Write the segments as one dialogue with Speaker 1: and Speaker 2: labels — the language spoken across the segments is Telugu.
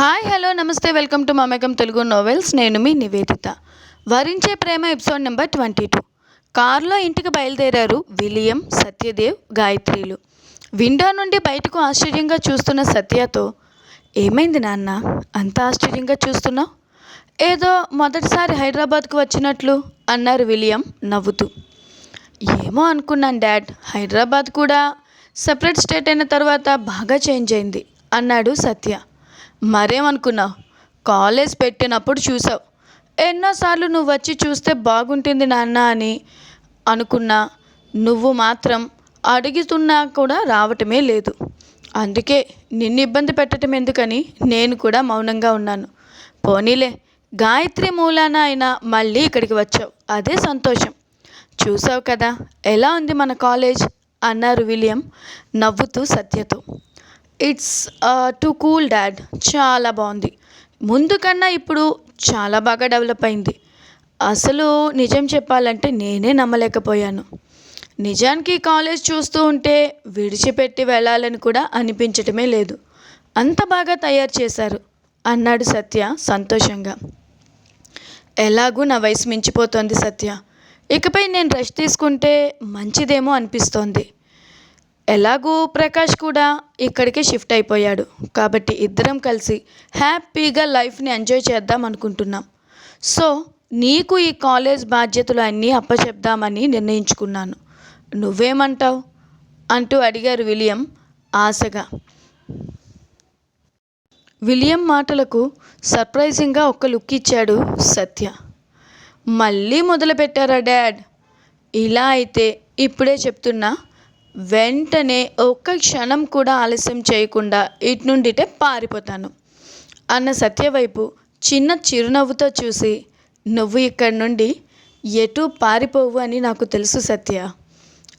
Speaker 1: హాయ్ హలో నమస్తే welcome to Mamekam Telugu novels. నేను మీ నివేదిత. వరించే ప్రేమ ఎపిసోడ్ నెంబర్ ట్వంటీ టూ. కారులో ఇంటికి బయలుదేరారు విలియం సత్యదేవ్ గాయత్రిలు. విండో నుండి బయటకు ఆశ్చర్యంగా చూస్తున్న సత్యతో ఏమైంది నాన్న? అంత ఆశ్చర్యంగా చూస్తున్నావు? ఏదో మొదటిసారి హైదరాబాద్కు వచ్చినట్లు అన్నారు విలియం నవ్వుతూ. ఏమో అనుకున్నాను డాడ్ హైదరాబాద్ కూడా సపరేట్ స్టేట్ అయిన తర్వాత బాగా చేంజ్ అయింది అన్నాడు సత్య. మరేమనుకున్నావు కాలేజ్ పెట్టినప్పుడు చూసావు. ఎన్నోసార్లు నువ్వు వచ్చి చూస్తే బాగుంటుంది నాన్న అని అనుకున్నా. నువ్వు మాత్రం అడుగుతున్నా కూడా రావటమే లేదు. అందుకే నిన్ను ఇబ్బంది పెట్టడం ఎందుకని నేను కూడా మౌనంగా ఉన్నాను. పోనీలే గాయత్రి మూలాన అయినా మళ్ళీ ఇక్కడికి వచ్చావు. అదే సంతోషం. చూసావు కదా ఎలా ఉంది మన కాలేజ్? అన్నారు విలియం నవ్వుతూ సత్యతో. It's too cool dad. చాలా బాగుంది. ముందు కన్నా ఇప్పుడు చాలా బాగా డెవలప్ అయింది. అసలు నిజం చెప్పాలంటే నేనే నమ్మలేకపోయాను. నిజానికి కాలేజ్ చూస్తూ ఉంటే విడిచిపెట్టి వెళ్ళాలని కూడా అనిపించటమే లేదు. అంత బాగా తయారు చేశారు. అన్నాడు సత్య సంతోషంగా. ఎలాగూ నా వయసు మించిపోతోంది సత్య. ఇకపై నేను రెస్ట్ తీసుకుంటే మంచిదేమో అనిపిస్తోంది. ఎలాగూ ప్రకాష్ కూడా ఇక్కడికే షిఫ్ట్ అయిపోయాడు. కాబట్టి ఇద్దరం కలిసి హ్యాపీగా లైఫ్ని ఎంజాయ్ చేద్దాం అనుకుంటున్నాం. సో నీకు ఈ కాలేజ్ బాధ్యతలు అన్నీ అప్పచెప్దామని నిర్ణయించుకున్నాను. నువ్వేమంటావు? అంటూ అడిగారు విలియం ఆశగా. విలియం మాటలకు సర్ప్రైజింగ్గా ఒక్క లుక్ ఇచ్చాడు సత్య. మళ్ళీ మొదలుపెట్టారా డాడ్? ఇలా అయితే ఇప్పుడే చెప్తున్నా. వెంటనే ఒక్క క్షణం కూడా ఆలస్యం చేయకుండా ఇటు నుండిటే పారిపోతాను. అన్న సత్య వైపు చిన్న చిరునవ్వుతో చూసి నువ్వు ఇక్కడి నుండి ఎటు పారిపోవు అని నాకు తెలుసు సత్య.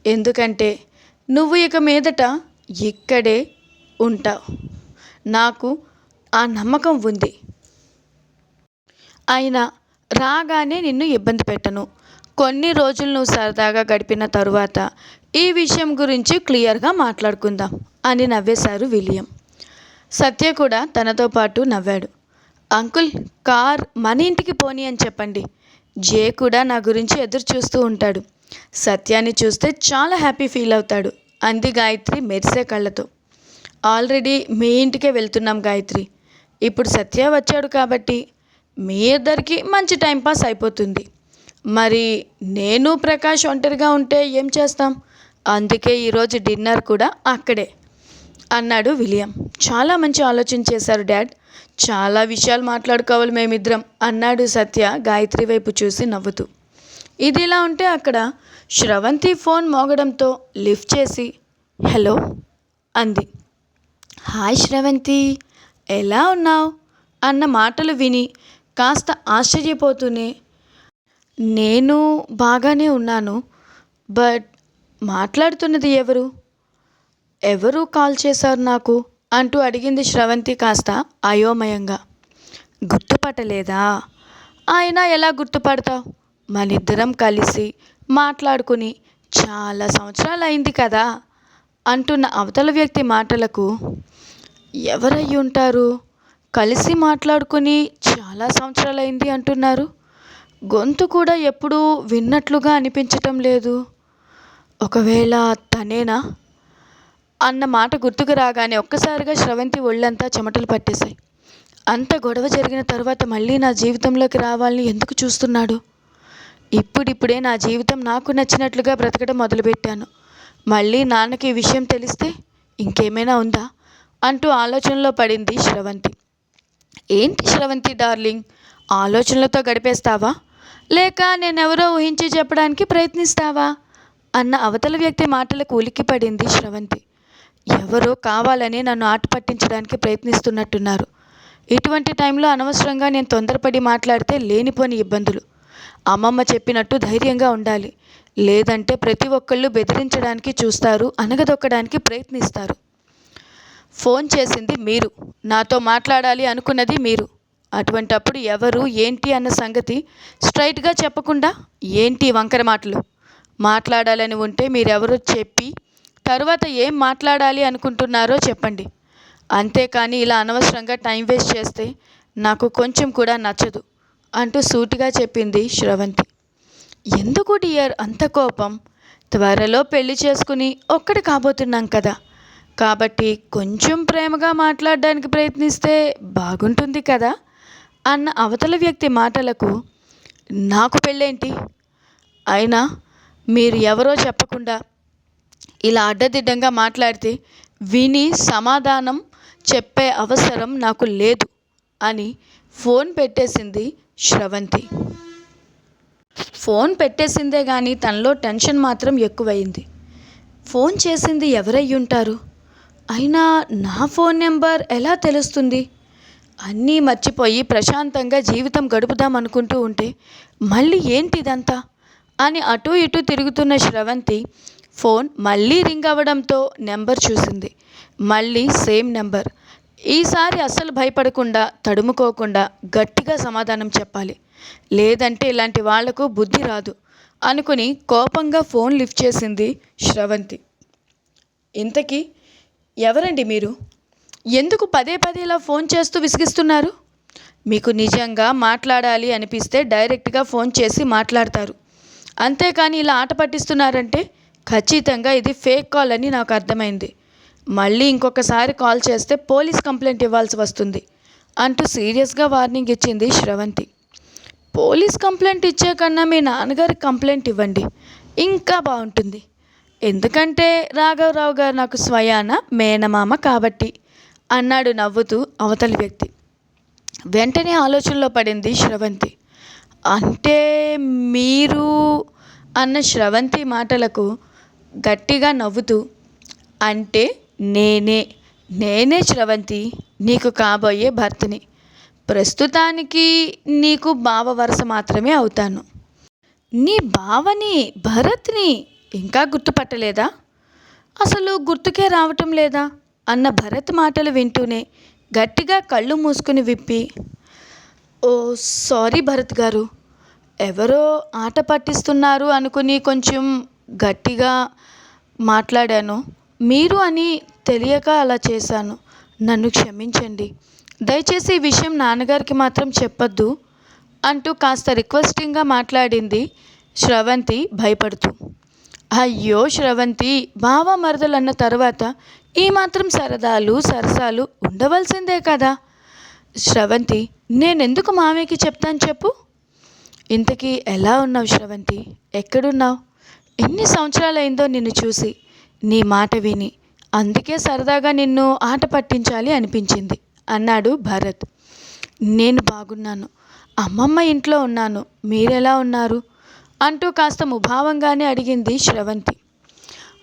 Speaker 1: ఎందుకంటే నువ్వు ఇక మీదట ఇక్కడే ఉంటావు నాకు ఆ నమ్మకం ఉంది. అయినా రాగానే నిన్ను ఇబ్బంది పెట్టను. కొన్ని రోజులు నువ్వు సరదాగా గడిపిన తరువాత ఈ విషయం గురించి క్లియర్గా మాట్లాడుకుందాం అని నవ్వేశారు విలియం. సత్య కూడా తనతో పాటు నవ్వాడు. అంకుల్ కార్ మన ఇంటికి పోనీ అని చెప్పండి. జే కూడా నా గురించి ఎదురు చూస్తూ ఉంటాడు. సత్యాన్ని చూస్తే చాలా హ్యాపీ ఫీల్ అవుతాడు. అంది గాయత్రి మెరిసే కళ్ళతో. ఆల్రెడీ మీ ఇంటికే వెళ్తున్నాం గాయత్రి. ఇప్పుడు సత్య వచ్చాడు కాబట్టి మీ ఇద్దరికి మంచి టైంపాస్ అయిపోతుంది. మరి నేను ప్రకాష్ ఒంటరిగా ఉంటే ఏం చేస్తాం? అందుకే ఈరోజు డిన్నర్ కూడా అక్కడే అన్నాడు విలియం. చాలా మంచి ఆలోచన చేశారు డాడ్. చాలా విషయాలు మాట్లాడుకోవాలి మేమిద్దరం అన్నాడు సత్య గాయత్రి వైపు చూసి నవ్వుతూ. ఇది ఇలా ఉంటే అక్కడ శ్రవంతి ఫోన్ మోగడంతో లిఫ్ట్ చేసి హలో అంది. హాయ్ శ్రవంతి ఎలా ఉన్నావు? అన్న మాటలు విని కాస్త ఆశ్చర్యపోతూనే నేను బాగానే ఉన్నాను బట్ మాట్లాడుతున్నది ఎవరు? ఎవరు కాల్ చేశారు నాకు? అంటూ అడిగింది శ్రవంతి కాస్త అయోమయంగా. గుర్తుపట్టలేదా? ఆయన ఎలా గుర్తుపడతావు? మనిద్దరం కలిసి మాట్లాడుకుని చాలా సంవత్సరాలు అయింది కదా? అంటున్న అవతల వ్యక్తి మాటలకు. ఎవరై ఉంటారు కలిసి మాట్లాడుకుని చాలా సంవత్సరాలు అయింది అంటున్నారు. గొంతు కూడా ఎప్పుడూ విన్నట్లుగా అనిపించటం లేదు. ఒకవేళ తనేనా? అన్న మాట గుర్తుకు రాగానే ఒక్కసారిగా స్రవంతి ఒళ్ళంతా చెమటలు పట్టేశాయి. అంత గొడవ జరిగిన తర్వాత మళ్ళీ నా జీవితంలోకి రావాలని ఎందుకు చూస్తున్నాడు? ఇప్పుడిప్పుడే నా జీవితం నాకు నచ్చినట్లుగా బ్రతకడం మొదలుపెట్టాను. మళ్ళీ నాన్నకి ఈ విషయం తెలిస్తే ఇంకేమైనా ఉందా? అంటూ ఆలోచనలో పడింది శ్రవంతి ఏంటి శ్రవంతి డార్లింగ్? ఆలోచనలతో గడిపేస్తావా? లేక నేనెవరో ఊహించి చెప్పడానికి ప్రయత్నిస్తావా? అన్న అవతల వ్యక్తి మాటలకు ఉలిక్కి పడింది శ్రవంతి. ఎవరో కావాలని నన్ను ఆట పట్టించడానికి ప్రయత్నిస్తున్నట్టున్నారు. ఇటువంటి టైంలో అనవసరంగా నేను తొందరపడి మాట్లాడితే లేనిపోని ఇబ్బందులు. అమ్మమ్మ చెప్పినట్టు ధైర్యంగా ఉండాలి. లేదంటే ప్రతి ఒక్కళ్ళు బెదిరించడానికి చూస్తారు అనగదొక్కడానికి ప్రయత్నిస్తారు. ఫోన్ చేసింది మీరు. నాతో మాట్లాడాలి అనుకున్నది మీరు. అటువంటప్పుడు ఎవరు ఏంటి అన్న సంగతి స్ట్రైట్గా చెప్పకుండా ఏంటి వంకర మాటలు? మాట్లాడాలని ఉంటే మీరెవరో చెప్పి తర్వాత ఏం మాట్లాడాలి అనుకుంటున్నారో చెప్పండి. అంతేకాని ఇలా అనవసరంగా టైం వేస్ట్ చేస్తే నాకు కొంచెం కూడా నచ్చదు అంటూ సూటిగా చెప్పింది శ్రవంతి. ఎందుకు డియర్? అంత కోపం. త్వరలో పెళ్ళి చేసుకుని ఒక్కటి కాబోతున్నాం కదా. కాబట్టి కొంచెం ప్రేమగా మాట్లాడడానికి ప్రయత్నిస్తే బాగుంటుంది కదా. అన్న అవతల వ్యక్తి మాటలకు నాకు పెళ్ళేంటి? అయినా మీరు ఎవరో చెప్పకుండా ఇలా అడ్డదిడ్డంగా మాట్లాడితే విని సమాధానం చెప్పే అవసరం నాకు లేదు అని ఫోన్ పెట్టేసింది శ్రవంతి. ఫోన్ పెట్టేసిందే కానీ తనలో టెన్షన్ మాత్రం ఎక్కువైంది. ఫోన్ చేసింది ఎవరై ఉంటారు అయినా నా ఫోన్ నెంబర్ ఎలా తెలుస్తుంది? అన్నీ మర్చిపోయి ప్రశాంతంగా జీవితం గడుపుదాం అనుకుంటూ ఉంటే మళ్ళీ ఏంటి ఇదంతా అని అటు ఇటు తిరుగుతున్న శ్రవంతి ఫోన్ మళ్ళీ రింగ్ అవ్వడంతో నెంబర్ చూసింది. మళ్ళీ సేమ్ నెంబర్. ఈసారి అస్సలు భయపడకుండా తడుముకోకుండా గట్టిగా సమాధానం చెప్పాలి. లేదంటే ఇలాంటి వాళ్ళకు బుద్ధి రాదు అనుకుని కోపంగా ఫోన్ లిఫ్ట్ చేసింది శ్రవంతి. ఇంతకీ ఎవరండి మీరు? ఎందుకు పదే పదే ఇలా ఫోన్ చేస్తూ విసిగిస్తున్నారు? మీకు నిజంగా మాట్లాడాలి అనిపిస్తే డైరెక్ట్గా ఫోన్ చేసి మాట్లాడతారు. అంతేకాని ఇలా ఆట పట్టిస్తున్నారంటే ఖచ్చితంగా ఇది ఫేక్ కాల్ అని నాకు అర్థమైంది. మళ్ళీ ఇంకొకసారి కాల్ చేస్తే పోలీస్ కంప్లైంట్ ఇవ్వాల్సి వస్తుంది అంటూ సీరియస్గా వార్నింగ్ ఇచ్చింది శ్రవంతి. పోలీస్ కంప్లైంట్ ఇచ్చే కన్నా మీ నాన్నగారికి కంప్లైంట్ ఇవ్వండి. ఇంకా బాగుంటుంది. ఎందుకంటే రాఘవరావు గారు నాకు స్వయాన మేనమామ కాబట్టి. అన్నాడు నవ్వుతూ అవతలి వ్యక్తి. వెంటనే ఆలోచనలో పడింది శ్రవంతి. అంటే మీరు అన్న శ్రవంతి మాటలకు గట్టిగా నవ్వుతూ అంటే నేనే నేనే శ్రవంతి నీకు కాబోయే భర్తని. ప్రస్తుతానికి నీకు బావ వరుస మాత్రమే అవుతాను. నీ బావని భరత్ని ఇంకా గుర్తుపట్టలేదా? అసలు గుర్తుకే రావటం లేదా? అన్న భరత్ మాటలు వింటూనే గట్టిగా కళ్ళు మూసుకుని విప్పి ఓ సారీ భరత్ గారు. ఎవరో ఆట పట్టిస్తున్నారు అనుకుని కొంచెం గట్టిగా మాట్లాడాను. మీరు అని తెలియక అలా చేశాను. నన్ను క్షమించండి. దయచేసి ఈ విషయం నాన్నగారికి మాత్రం చెప్పొద్దు అంటూ కాస్త రిక్వెస్టింగ్గా మాట్లాడింది శ్రవంతి భయపడుతూ. అయ్యో శ్రవంతి బావ మరదలు అన్న తర్వాత ఈ మాత్రం సరదాలు సరసాలు ఉండవలసిందే కదా. శ్రవంతి నేనెందుకు మామయ్యకి చెప్తాను చెప్పు? ఇంతకీ ఎలా ఉన్నావు శ్రవంతి? ఎక్కడున్నావు? ఎన్ని సంవత్సరాలైందో నిన్ను చూసి. నీ మాట విని అందుకే సరదాగా నిన్ను ఆట పట్టించాలి అనిపించింది అన్నాడు భరత్. నేను బాగున్నాను. అమ్మమ్మ ఇంట్లో ఉన్నాను. మీరెలా ఉన్నారు? అంటూ కాస్త ముభావంగానే అడిగింది శ్రవంతి.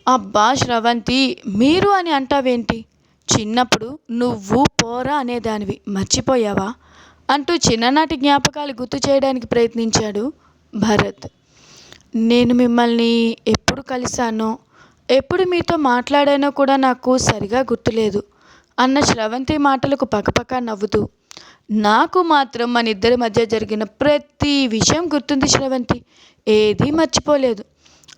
Speaker 1: అబ్బా శ్రవంతి మీరు అని అంటావేంటి? చిన్నప్పుడు నువ్వు పోరా అనేదానివి మర్చిపోయావా? అంటూ చిన్ననాటి జ్ఞాపకాలు గుర్తు చేయడానికి ప్రయత్నించాడు భరత్. నేను మిమ్మల్ని ఎప్పుడు కలిశానో ఎప్పుడు మీతో మాట్లాడానో కూడా నాకు సరిగా గుర్తులేదు అన్న శ్రవంతి మాటలకు పకపక నవ్వుతూ. నాకు మాత్రం మన ఇద్దరి మధ్య జరిగిన ప్రతి విషయం గుర్తుంది శ్రవంతి ఏదీ మర్చిపోలేదు.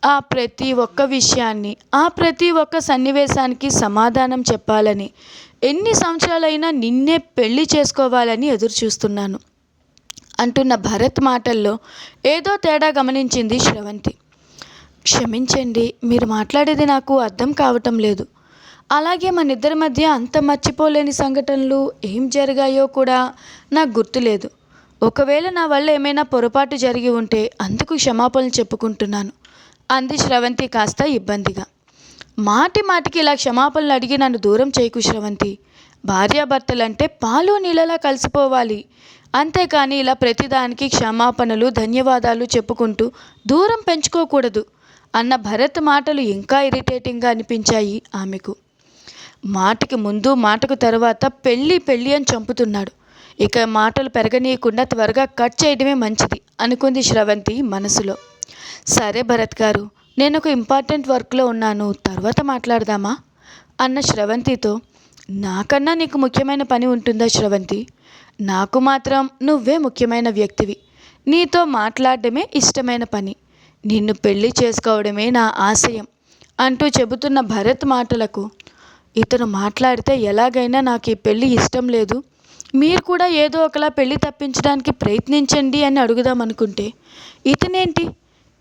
Speaker 1: ఆ ప్రతి ఒక్క విషయాన్ని ఆ ప్రతి ఒక్క సన్నివేశానికి సమాధానం చెప్పాలని ఎన్ని సంవత్సరాలైనా నిన్నే పెళ్ళి చేసుకోవాలని ఎదురు చూస్తున్నాను అంటున్న భరత్ మాటల్లో ఏదో తేడా గమనించింది శ్రవంతి. క్షమించండి మీరు మాట్లాడేది నాకు అర్థం కావటం లేదు. అలాగే మన ఇద్దరి మధ్య అంత మర్చిపోలేని సంఘటనలు ఏం జరిగాయో కూడా నాకు గుర్తులేదు. ఒకవేళ నా వల్ల ఏమైనా పొరపాటు జరిగి ఉంటే అందుకు క్షమాపణలు చెప్పుకుంటున్నాను. అంది శ్రవంతి కాస్త ఇబ్బందిగా. మాటి మాటికి ఇలా క్షమాపణలు అడిగి నన్ను దూరం చేయకు శ్రవంతి. భార్యాభర్తలంటే పాలు నీళ్ళలా కలిసిపోవాలి. అంతేకాని ఇలా ప్రతిదానికి క్షమాపణలు ధన్యవాదాలు చెప్పుకుంటూ దూరం పెంచుకోకూడదు అన్న భరత్ మాటలు ఇంకా ఇరిటేటింగ్గా అనిపించాయి ఆమెకు. మాటకి ముందు మాటకు తర్వాత పెళ్ళి పెళ్ళి అని చంపుతున్నాడు. ఇక మాటలు పెరగనీయకుండా త్వరగా కట్ చేయడమే మంచిది అనుకుంది శ్రవంతి మనసులో. సరే భరత్ గారు నేను ఒక ఇంపార్టెంట్ వర్క్లో ఉన్నాను తర్వాత మాట్లాడదామా? అన్న శ్రవంతితో నాకన్నా నీకు ముఖ్యమైన పని ఉంటుందా శ్రవంతి? నాకు మాత్రం నువ్వే ముఖ్యమైన వ్యక్తివి. నీతో మాట్లాడడమే ఇష్టమైన పని. నిన్ను పెళ్ళి చేసుకోవడమే నా ఆశయం అంటూ చెబుతున్న భరత్ మాటలకు ఇతను మాట్లాడితే ఎలాగైనా నాకు ఈ పెళ్ళి ఇష్టం లేదు. మీరు కూడా ఏదో ఒకలా పెళ్ళి తప్పించడానికి ప్రయత్నించండి అని అడుగుదాం అనుకుంటే ఇతనేంటి?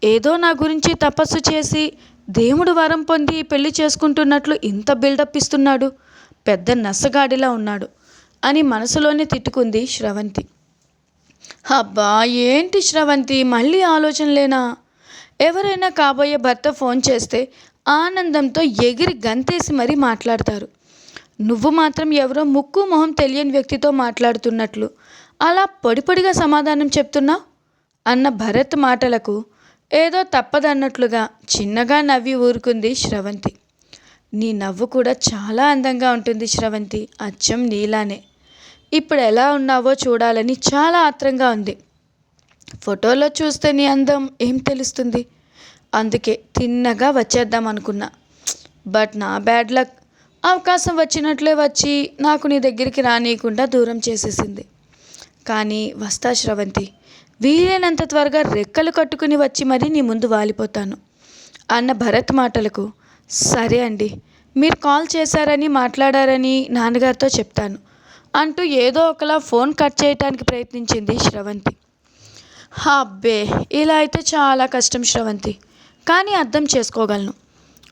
Speaker 1: ఏదో నా గురించి తపస్సు చేసి దేవుడు వరం పొంది పెళ్ళి చేసుకుంటున్నట్లు ఇంత బిల్డప్ ఇస్తున్నాడు. పెద్ద నసగాడిలా ఉన్నాడు అని మనసులోనే తిట్టుకుంది శ్రవంతి. అబ్బా ఏంటి శ్రవంతి? మళ్ళీ ఆలోచనలేనా? ఎవరైనా కాబోయే భర్త ఫోన్ చేస్తే ఆనందంతో ఎగిరి గంతేసి మరీ మాట్లాడతారు. నువ్వు మాత్రం ఎవరో ముక్కు మొహం తెలియని వ్యక్తితో మాట్లాడుతున్నట్లు. అలా పొడిపొడిగా సమాధానం చెప్తున్నావు అన్న భరత్ మాటలకు ఏదో తప్పదన్నట్లుగా చిన్నగా నవ్వి ఊరుకుంది శ్రవంతి. నీ నవ్వు కూడా చాలా అందంగా ఉంటుంది శ్రవంతి అచ్చం నీలానే. ఇప్పుడు ఎలా ఉన్నావో చూడాలని చాలా ఆత్రంగా ఉంది. ఫోటోలో చూస్తే నీ అందం ఏం తెలుస్తుంది? అందుకే తిన్నగా వచ్చేద్దాం అనుకున్నా. బట్ నా బ్యాడ్ లక్ అవకాశం వచ్చినట్లే వచ్చి నాకు నీ దగ్గరికి రానియకుండా దూరం చేసేసింది. కానీ వస్తా శ్రవంతి వీలైనంత త్వరగా రెక్కలు కట్టుకుని వచ్చి మరీ నీ ముందు వాలిపోతాను. అన్న భరత్ మాటలకు సరే అండి మీరు కాల్ చేశారని మాట్లాడారని నాన్నగారితో చెప్తాను అంటూ ఏదో ఒకలా ఫోన్ కట్ చేయడానికి ప్రయత్నించింది శ్రవంతి. అబ్బే ఇలా అయితే చాలా కష్టం శ్రవంతి కానీ అర్థం చేసుకోగలను.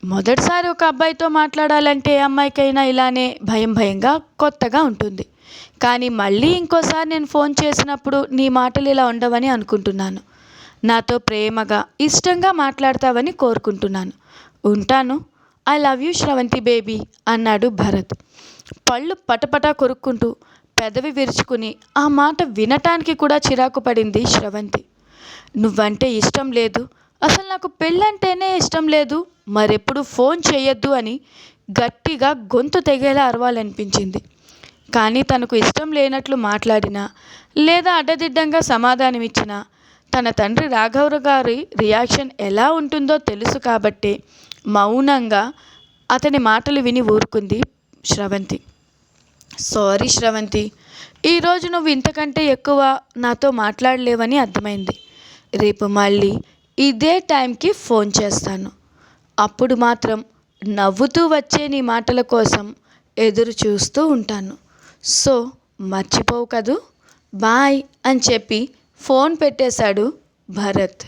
Speaker 1: మొదటిసారి ఒక అబ్బాయితో మాట్లాడాలంటే ఏ అమ్మాయికైనా ఇలానే భయం భయంగా కొత్తగా ఉంటుంది. కానీ మళ్ళీ ఇంకోసారి నేను ఫోన్ చేసినప్పుడు నీ మాటలు ఇలా ఉండవని అనుకుంటున్నాను. నాతో ప్రేమగా ఇష్టంగా మాట్లాడతావని కోరుకుంటున్నాను. ఉంటాను. I love you Sravanthi baby అన్నాడు భరత్. పళ్ళు పటపటా కొరుక్కుంటూ పెదవి విరుచుకుని ఆ మాట వినటానికి కూడా చిరాకు పడింది శ్రవంతి. నువ్వంటే ఇష్టం లేదు. అసలు నాకు పెళ్ళంటేనే ఇష్టం లేదు. మరెప్పుడు ఫోన్ చేయొద్దు అని గట్టిగా గొంతు తెగేలా అరవాలనిపించింది. కానీ తనకు ఇష్టం లేనట్లు మాట్లాడినా లేదా అడ్డదిడ్డంగా సమాధానమిచ్చినా తన తండ్రి రాఘవ గారి రియాక్షన్ ఎలా ఉంటుందో తెలుసు కాబట్టే మౌనంగా అతని మాటలు విని ఊరుకుంది శ్రవంతి. సారీ శ్రవంతి ఈరోజు నువ్వు ఇంతకంటే ఎక్కువ నాతో మాట్లాడలేవని అర్థమైంది. రేపు మళ్ళీ ఇదే టైంకి ఫోన్ చేస్తాను. అప్పుడు మాత్రం నవ్వుతూ వచ్చే నీ మాటల కోసం ఎదురు చూస్తూ ఉంటాను. సో మర్చిపోవు కదూ? బాయ్ అని చెప్పి ఫోన్ పెట్టేశాడు భరత్.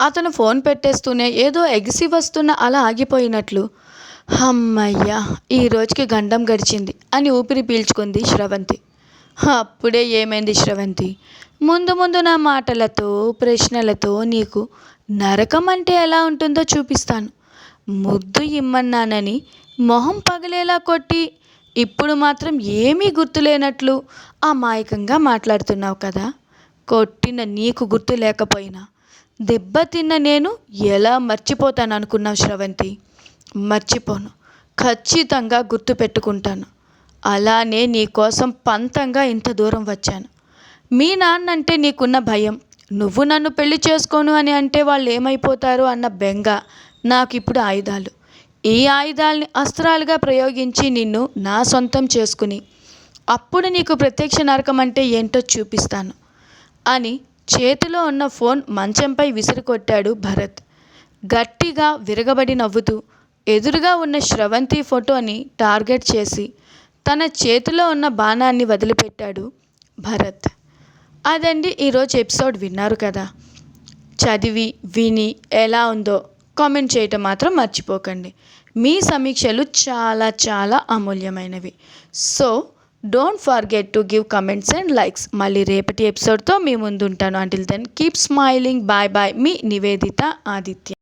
Speaker 1: అతను ఫోన్ పెట్టేస్తూనే ఏదో ఎగిసి వస్తున్న అలా ఆగిపోయినట్లు అమ్మయ్యా ఈ రోజుకి గండం గడిచింది అని ఊపిరి పీల్చుకుంది శ్రవంతి. అప్పుడే ఏమైంది శ్రవంతి? ముందు ముందు నా మాటలతో ప్రశ్నలతో నీకు నరకం అంటే ఎలా ఉంటుందో చూపిస్తాను. ముద్దు ఇమ్మన్నానని మొహం పగలేలా కొట్టి ఇప్పుడు మాత్రం ఏమీ గుర్తులేనట్లు అమాయకంగా మాట్లాడుతున్నావు కదా. కొట్టిన నీకు గుర్తు లేకపోయినా దెబ్బతిన్న నేను ఎలా మర్చిపోతాను అనుకున్నావు శ్రవంతి? మర్చిపోను. ఖచ్చితంగా గుర్తు పెట్టుకుంటాను. అలానే నీ కోసం పంతంగా ఇంత దూరం వచ్చాను. మీ నాన్న అంటే నీకున్న భయం. నువ్వు నన్ను పెళ్ళి చేసుకోను అని అంటే వాళ్ళు ఏమైపోతారు అన్న బెంగ. నాకు ఇప్పుడు ఆయుధాలు. ఈ ఆయుధాలని అస్త్రాలుగా ప్రయోగించి నిన్ను నా సొంతం చేసుకుని అప్పుడు నీకు ప్రత్యక్ష నరకం అంటే ఏంటో చూపిస్తాను అని చేతిలో ఉన్న ఫోన్ మంచంపై విసిరికొట్టాడు భరత్. గట్టిగా విరగబడి నవ్వుతూ ఎదురుగా ఉన్న శ్రవంతి ఫోటోని టార్గెట్ చేసి తన చేతిలో ఉన్న బాణాన్ని వదిలిపెట్టాడు భరత్. అదండి ఈరోజు ఎపిసోడ్ విన్నారు కదా. చదివి విని ఎలా ఉందో కామెంట్ చేయటం మాత్రం మర్చిపోకండి. మీ సమీక్షలు చాలా చాలా అమూల్యమైనవి. So don't forget to give comments and likes. మళ్ళీ రేపటి ఎపిసోడ్తో మీ ముందు ఉంటాను until then keep smiling. Bye bye. మీ నివేదిత ఆదిత్య.